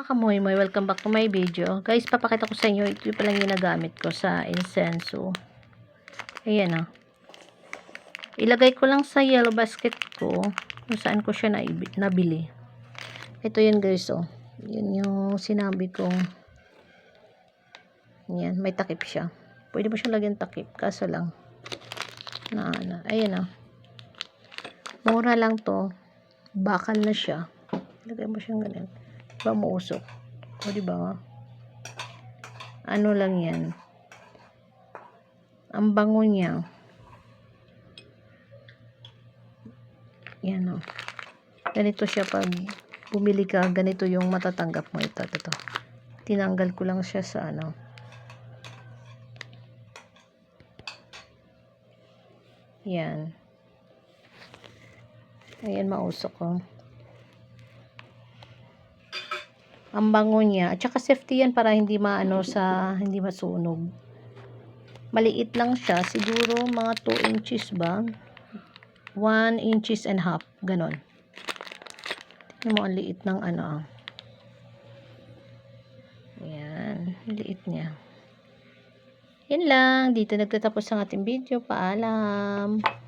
Mga kamoy-moy, welcome back to my video. Guys, papakita ko sa inyo, ito pa lang yung nagamit ko sa incenso. Ayan o. Ilagay ko lang sa yellow basket ko kung saan ko siya nabili. Ito yan guys o. Yan yung sinabi kong yan, may takip siya. Pwede mo siyang lagyan takip, kaso lang na, na ayan o. Mura lang to. Bakal na siya. Lagay mo siyang ganun. Diba mausok? O diba? Ano lang yan. Ang bango niya. Yan o. Ganito siya pag bumili ka, ganito yung matatanggap mo ito. Ito. Tinanggal ko lang siya sa ano. Yan. Ayan, mausok ko. Ang bango niya. At saka safety yan para hindi maano sa, hindi masunog. Maliit lang siya. Siguro mga 2 inches ba? 1 inches and half. Ganon. Tingnan mo ang liit ng ano. ah. Ayan. Liit niya. Yan lang. Dito nagtatapos ang ating video. Paalam.